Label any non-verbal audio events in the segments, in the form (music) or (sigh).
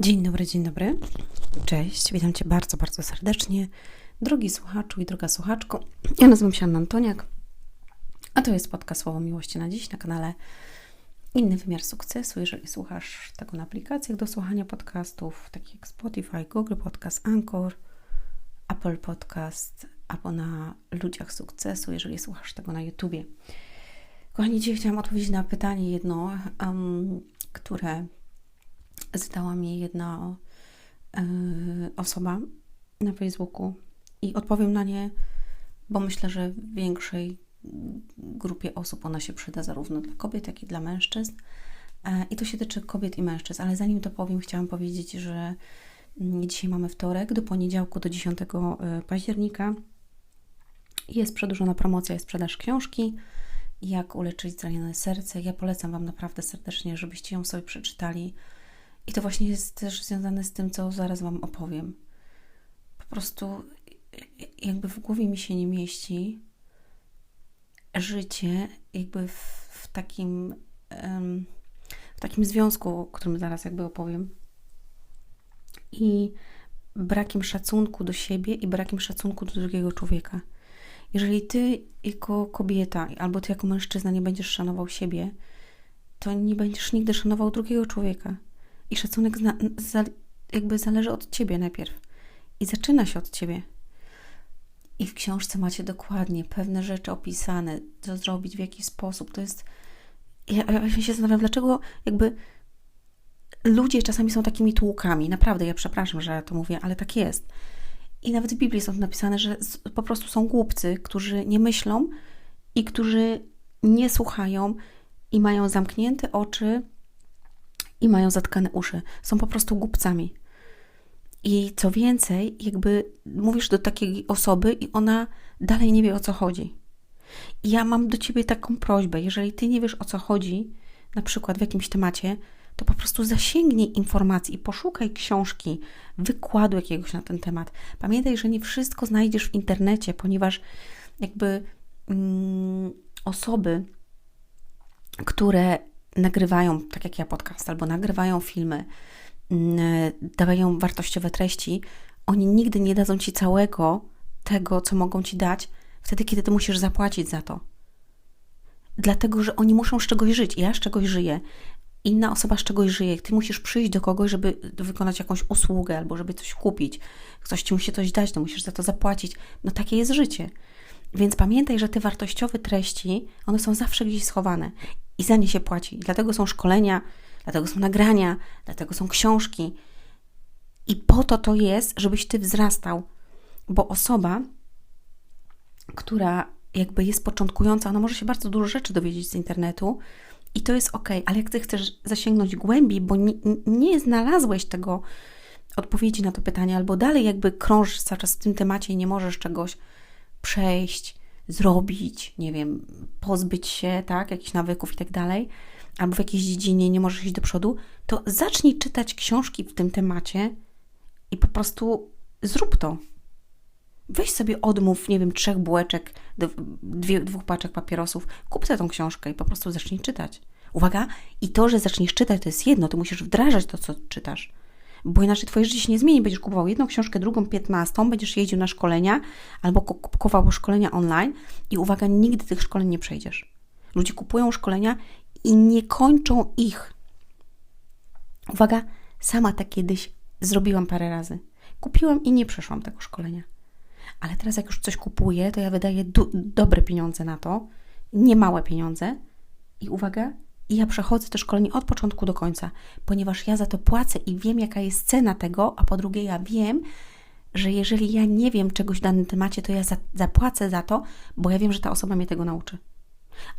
Dzień dobry, dzień dobry. Cześć, witam Cię bardzo, bardzo serdecznie. Drogi słuchaczu i droga słuchaczko, ja nazywam się Anna Antoniak, a to jest podcast Słowo Miłości na dziś na kanale Inny Wymiar Sukcesu. Jeżeli słuchasz tego na aplikacjach do słuchania podcastów, takich jak Spotify, Google Podcast, Anchor, Apple Podcast, albo na Ludziach Sukcesu, jeżeli słuchasz tego na YouTubie. Kochani, dzisiaj chciałam odpowiedzieć na pytanie jedno, um, które zadała mi jedna y, osoba na Facebooku i odpowiem na nie, bo myślę, że większej grupie osób ona się przyda zarówno dla kobiet, jak i dla mężczyzn. E, I to się tyczy kobiet i mężczyzn, ale zanim to powiem, chciałam powiedzieć, że mm, dzisiaj mamy wtorek, do poniedziałku, do 10 e, października jest przedłużona promocja i sprzedaż książki Jak uleczyć zranione serce. Ja polecam Wam naprawdę serdecznie, żebyście ją sobie przeczytali i to właśnie jest też związane z tym, co zaraz Wam opowiem. Po prostu jakby w głowie mi się nie mieści życie jakby w, w takim w takim związku, o którym zaraz jakby opowiem i brakiem szacunku do siebie i brakiem szacunku do drugiego człowieka. Jeżeli ty jako kobieta albo ty jako mężczyzna nie będziesz szanował siebie, to nie będziesz nigdy szanował drugiego człowieka. I szacunek zna, za, jakby zależy od ciebie najpierw. I zaczyna się od ciebie. I w książce macie dokładnie pewne rzeczy opisane, co zrobić, w jaki sposób. To jest. Ja, ja się zastanawiam, dlaczego jakby ludzie czasami są takimi tłukami. Naprawdę, ja przepraszam, że to mówię, ale tak jest. I nawet w Biblii są napisane, że po prostu są głupcy, którzy nie myślą i którzy nie słuchają i mają zamknięte oczy i mają zatkane uszy. Są po prostu głupcami. I co więcej, jakby mówisz do takiej osoby i ona dalej nie wie o co chodzi. I ja mam do ciebie taką prośbę, jeżeli ty nie wiesz o co chodzi, na przykład w jakimś temacie, to po prostu zasięgnij informacji poszukaj książki, wykładu jakiegoś na ten temat. Pamiętaj, że nie wszystko znajdziesz w internecie, ponieważ jakby mm, osoby, które nagrywają, tak jak ja podcast, albo nagrywają filmy, mm, dawają wartościowe treści, oni nigdy nie dadzą ci całego tego, co mogą ci dać, wtedy, kiedy ty musisz zapłacić za to. Dlatego, że oni muszą z czegoś żyć. Ja z czegoś żyję. Inna osoba z czegoś żyje. Ty musisz przyjść do kogoś, żeby wykonać jakąś usługę albo żeby coś kupić. Ktoś ci musi coś dać, to musisz za to zapłacić. No takie jest życie. Więc pamiętaj, że te wartościowe treści, one są zawsze gdzieś schowane i za nie się płaci. Dlatego są szkolenia, dlatego są nagrania, dlatego są książki. I po to to jest, żebyś ty wzrastał, bo osoba, która jakby jest początkująca, ona może się bardzo dużo rzeczy dowiedzieć z internetu i to jest ok, ale jak ty chcesz zasięgnąć głębi, bo nie, nie znalazłeś tego odpowiedzi na to pytanie, albo dalej jakby krążysz cały czas w tym temacie i nie możesz czegoś przejść, zrobić, nie wiem, pozbyć się, tak, jakichś nawyków i tak dalej, albo w jakiejś dziedzinie nie możesz iść do przodu, to zacznij czytać książki w tym temacie i po prostu zrób to. Weź sobie odmów, nie wiem, trzech bułeczek, dwie, dwóch paczek papierosów, kup sobie książkę i po prostu zacznij czytać. Uwaga, i to, że zaczniesz czytać, to jest jedno, ty musisz wdrażać to, co czytasz bo inaczej Twoje życie się nie zmieni. Będziesz kupował jedną książkę, drugą piętnastą, będziesz jeździł na szkolenia albo kupował szkolenia online i uwaga, nigdy tych szkoleń nie przejdziesz. Ludzie kupują szkolenia i nie kończą ich. Uwaga, sama tak kiedyś zrobiłam parę razy. Kupiłam i nie przeszłam tego szkolenia. Ale teraz, jak już coś kupuję, to ja wydaję dobre pieniądze na to, niemałe pieniądze. I uwaga, i ja przechodzę to szkolenie od początku do końca, ponieważ ja za to płacę i wiem, jaka jest cena tego, a po drugie, ja wiem, że jeżeli ja nie wiem czegoś w danym temacie, to ja za, zapłacę za to, bo ja wiem, że ta osoba mnie tego nauczy.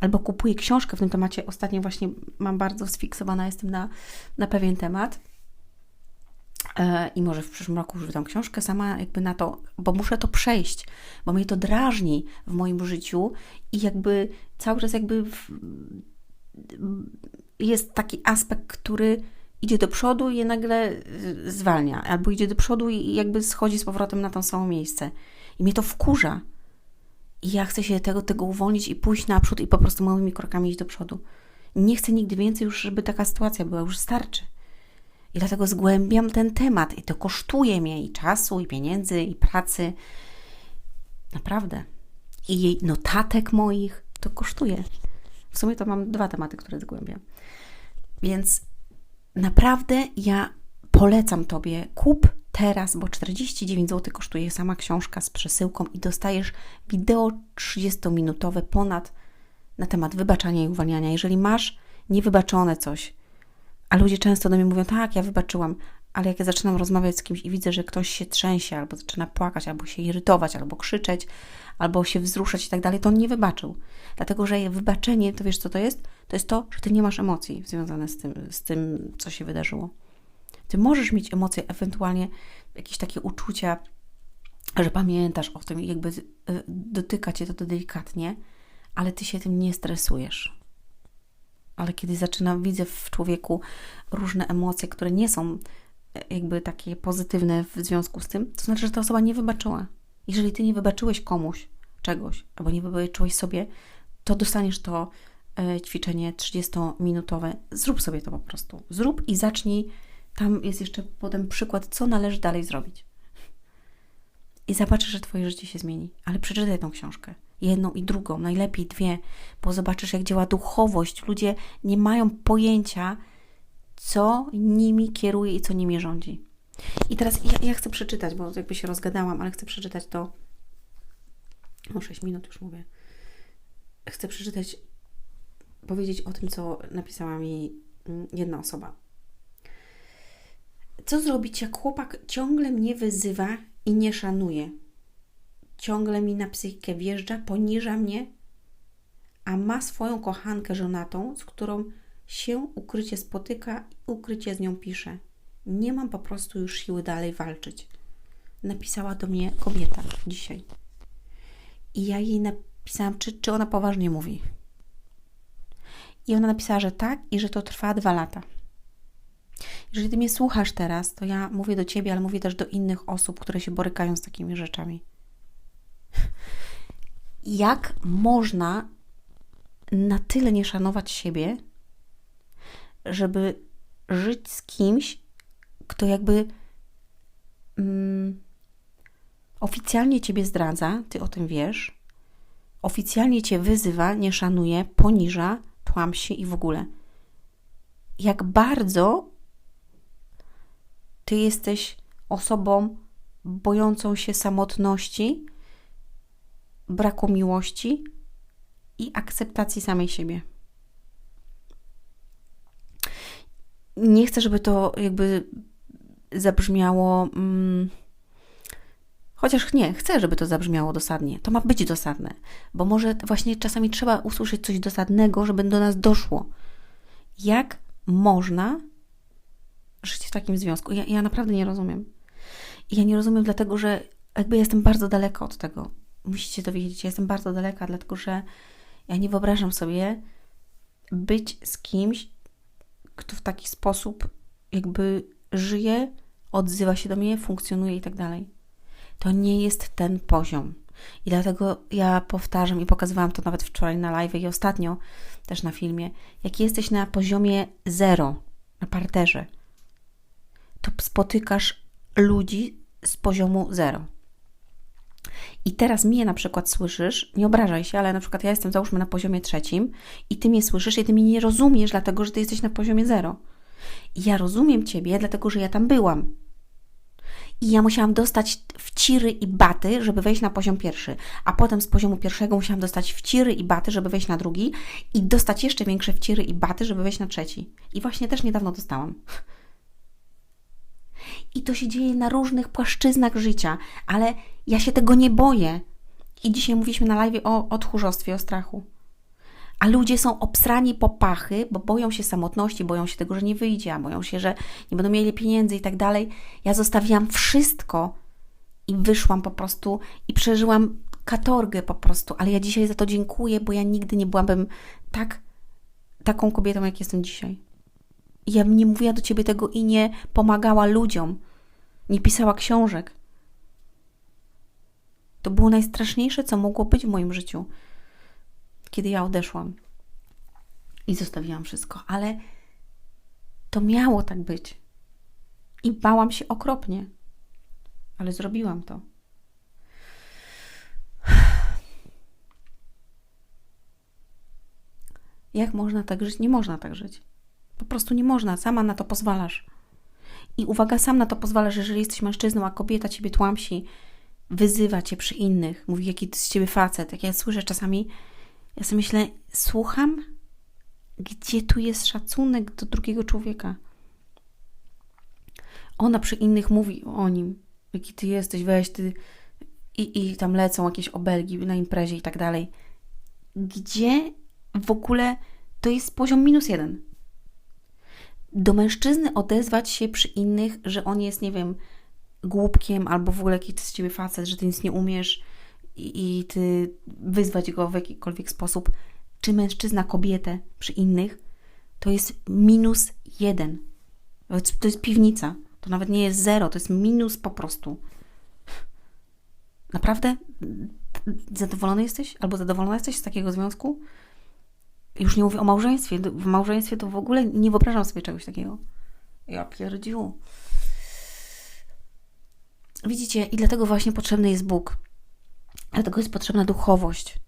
Albo kupuję książkę w tym temacie. Ostatnio właśnie mam bardzo sfiksowana, jestem na, na pewien temat. E, I może w przyszłym roku już wydam książkę sama jakby na to, bo muszę to przejść, bo mnie to drażni w moim życiu i jakby cały czas jakby jest taki aspekt, który idzie do przodu i je nagle y, zwalnia, albo idzie do przodu i jakby schodzi z powrotem na to samo miejsce. I mnie to wkurza. I ja chcę się tego, tego uwolnić i pójść naprzód i po prostu małymi krokami iść do przodu. Nie chcę nigdy więcej już, żeby taka sytuacja była, już starczy. I dlatego zgłębiam ten temat i to kosztuje mnie i czasu, i pieniędzy, i pracy. Naprawdę. I jej notatek moich to kosztuje. W sumie to mam dwa tematy, które zgłębiam. Więc naprawdę ja polecam Tobie, kup teraz, bo 49 zł kosztuje sama książka z przesyłką i dostajesz wideo 30-minutowe ponad na temat wybaczania i uwalniania. Jeżeli masz niewybaczone coś, a ludzie często do mnie mówią, tak, ja wybaczyłam, ale jak ja zaczynam rozmawiać z kimś i widzę, że ktoś się trzęsie, albo zaczyna płakać, albo się irytować, albo krzyczeć, albo się wzruszać i tak dalej, to on nie wybaczył. Dlatego, że wybaczenie, to wiesz co to jest? To jest to, że ty nie masz emocji związane z tym, z tym co się wydarzyło. Ty możesz mieć emocje, ewentualnie jakieś takie uczucia, że pamiętasz o tym jakby y, dotyka cię to delikatnie, ale ty się tym nie stresujesz. Ale kiedy zaczynam, widzę w człowieku różne emocje, które nie są e, jakby takie pozytywne w związku z tym, to znaczy, że ta osoba nie wybaczyła. Jeżeli ty nie wybaczyłeś komuś czegoś, albo nie wybaczyłeś sobie, to dostaniesz to e, ćwiczenie 30-minutowe. Zrób sobie to po prostu. Zrób i zacznij. Tam jest jeszcze potem przykład, co należy dalej zrobić. I zobaczysz, że Twoje życie się zmieni. Ale przeczytaj tą książkę jedną i drugą, najlepiej dwie, bo zobaczysz, jak działa duchowość. Ludzie nie mają pojęcia, co nimi kieruje i co nimi rządzi. I teraz ja, ja chcę przeczytać, bo jakby się rozgadałam, ale chcę przeczytać to. O 6 minut już mówię. Chcę przeczytać, powiedzieć o tym, co napisała mi mm, jedna osoba. Co zrobić, jak chłopak ciągle mnie wyzywa i nie szanuje? ciągle mi na psychikę wjeżdża, poniża mnie, a ma swoją kochankę żonatą, z którą się ukrycie spotyka i ukrycie z nią pisze. Nie mam po prostu już siły dalej walczyć. Napisała do mnie kobieta dzisiaj. I ja jej napisałam, czy, czy ona poważnie mówi. I ona napisała, że tak i że to trwa dwa lata. Jeżeli ty mnie słuchasz teraz, to ja mówię do ciebie, ale mówię też do innych osób, które się borykają z takimi rzeczami (laughs) jak można na tyle nie szanować siebie, żeby żyć z kimś, kto jakby mm, oficjalnie ciebie zdradza, ty o tym wiesz, oficjalnie cię wyzywa, nie szanuje, poniża, tłamsi i w ogóle. Jak bardzo ty jesteś osobą bojącą się samotności, braku miłości i akceptacji samej siebie. Nie chcę, żeby to jakby zabrzmiało. Mm, chociaż nie, chcę, żeby to zabrzmiało dosadnie. To ma być dosadne, bo może właśnie czasami trzeba usłyszeć coś dosadnego, żeby do nas doszło. Jak można żyć w takim związku? Ja, ja naprawdę nie rozumiem. I ja nie rozumiem, dlatego że jakby jestem bardzo daleko od tego musicie to wiedzieć, ja jestem bardzo daleka, dlatego że ja nie wyobrażam sobie być z kimś, kto w taki sposób jakby żyje, odzywa się do mnie, funkcjonuje i tak dalej. To nie jest ten poziom. I dlatego ja powtarzam i pokazywałam to nawet wczoraj na live i ostatnio też na filmie. Jak jesteś na poziomie zero, na parterze, to spotykasz ludzi z poziomu zero. I teraz mnie na przykład słyszysz, nie obrażaj się, ale na przykład ja jestem załóżmy na poziomie trzecim i ty mnie słyszysz i ty mnie nie rozumiesz, dlatego że ty jesteś na poziomie zero. I ja rozumiem ciebie, dlatego że ja tam byłam. I ja musiałam dostać wciry i baty, żeby wejść na poziom pierwszy. A potem z poziomu pierwszego musiałam dostać wciry i baty, żeby wejść na drugi. I dostać jeszcze większe wciry i baty, żeby wejść na trzeci. I właśnie też niedawno dostałam. I to się dzieje na różnych płaszczyznach życia, ale ja się tego nie boję. I dzisiaj mówiliśmy na live o, o tchórzostwie, o strachu. A ludzie są obsrani po pachy, bo boją się samotności, boją się tego, że nie wyjdzie, boją się, że nie będą mieli pieniędzy i tak dalej. Ja zostawiłam wszystko i wyszłam po prostu i przeżyłam katorgę po prostu, ale ja dzisiaj za to dziękuję, bo ja nigdy nie byłabym tak, taką kobietą, jak jestem dzisiaj. Ja nie mówiła do ciebie tego i nie pomagała ludziom, nie pisała książek. To było najstraszniejsze, co mogło być w moim życiu, kiedy ja odeszłam i zostawiłam wszystko, ale to miało tak być. I bałam się okropnie. Ale zrobiłam to. Jak można tak żyć? Nie można tak żyć. Po prostu nie można. Sama na to pozwalasz. I uwaga, sam na to pozwalasz, jeżeli jesteś mężczyzną, a kobieta ciebie tłamsi, wyzywa cię przy innych, mówi, jaki z ciebie facet. Jak ja słyszę czasami, ja sobie myślę, słucham, gdzie tu jest szacunek do drugiego człowieka? Ona przy innych mówi o nim, jaki ty jesteś, weź ty. I, I tam lecą jakieś obelgi na imprezie i tak dalej. Gdzie w ogóle to jest poziom minus jeden? Do mężczyzny odezwać się przy innych, że on jest, nie wiem, głupkiem albo w ogóle jakiś z ciebie facet, że ty nic nie umiesz i, i ty wyzwać go w jakikolwiek sposób, czy mężczyzna kobietę przy innych, to jest minus jeden. To jest piwnica. To nawet nie jest zero, to jest minus po prostu. Naprawdę zadowolony jesteś? Albo zadowolona jesteś z takiego związku? Już nie mówię o małżeństwie. W małżeństwie to w ogóle nie wyobrażam sobie czegoś takiego. Ja pierdziu. Widzicie, i dlatego właśnie potrzebny jest Bóg. Dlatego jest potrzebna duchowość.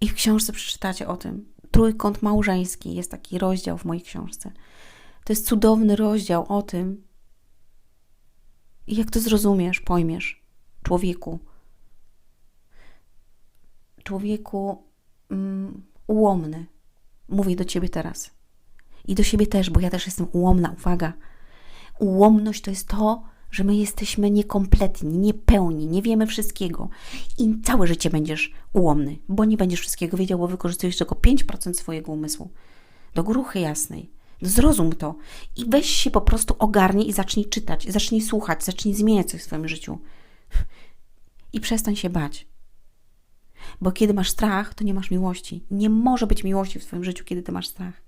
I w książce przeczytacie o tym. Trójkąt małżeński jest taki rozdział w mojej książce. To jest cudowny rozdział o tym, jak to zrozumiesz, pojmiesz, człowieku. Człowieku um, ułomny. Mówię do ciebie teraz. I do siebie też, bo ja też jestem ułomna. Uwaga. Ułomność to jest to, że my jesteśmy niekompletni, niepełni, nie wiemy wszystkiego i całe życie będziesz ułomny, bo nie będziesz wszystkiego wiedział, bo wykorzystujesz tylko 5% swojego umysłu. Do gruchy jasnej. Zrozum to i weź się po prostu ogarnij i zacznij czytać, zacznij słuchać, zacznij zmieniać coś w swoim życiu. I przestań się bać. Bo kiedy masz strach, to nie masz miłości. Nie może być miłości w swoim życiu, kiedy ty masz strach.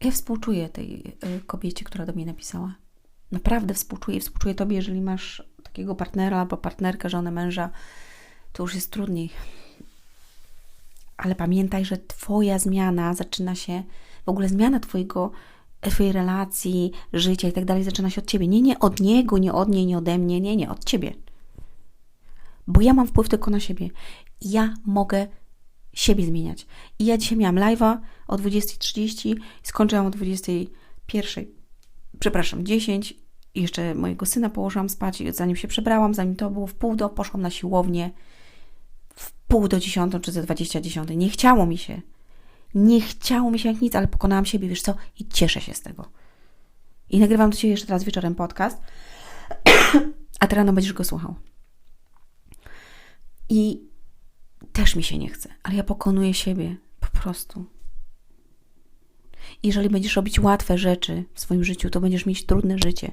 Ja współczuję tej y, kobiecie, która do mnie napisała. Naprawdę współczuję. Współczuję tobie, jeżeli masz takiego partnera albo partnerkę, żonę, męża, to już jest trudniej. Ale pamiętaj, że Twoja zmiana zaczyna się, w ogóle zmiana Twojego, Twojej relacji, życia i tak dalej zaczyna się od Ciebie. Nie, nie od niego, nie od niej, nie ode mnie, nie, nie, od Ciebie. Bo ja mam wpływ tylko na siebie. Ja mogę siebie zmieniać. I ja dzisiaj miałam live'a o 20.30 i skończyłam o 21.00, przepraszam, 10 i jeszcze mojego syna położyłam spać, zanim się przebrałam, zanim to było w pół do, poszłam na siłownię pół do dziesiątą czy ze 20 dziesiątej. Nie chciało mi się. Nie chciało mi się jak nic, ale pokonałam siebie, wiesz co? I cieszę się z tego. I nagrywam do Ciebie jeszcze teraz wieczorem podcast, (clears throat) a teraz rano będziesz go słuchał. I też mi się nie chce, ale ja pokonuję siebie po prostu. Jeżeli będziesz robić łatwe rzeczy w swoim życiu, to będziesz mieć trudne życie.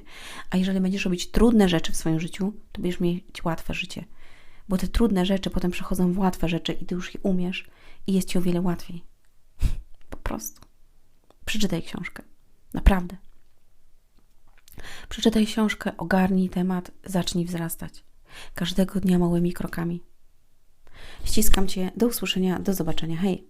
A jeżeli będziesz robić trudne rzeczy w swoim życiu, to będziesz mieć łatwe życie. Bo te trudne rzeczy potem przechodzą w łatwe rzeczy i ty już je umiesz i jest ci o wiele łatwiej. (laughs) Po prostu. Przeczytaj książkę. Naprawdę. Przeczytaj książkę, ogarnij temat, zacznij wzrastać. Każdego dnia małymi krokami. Ściskam Cię. Do usłyszenia. Do zobaczenia. Hej!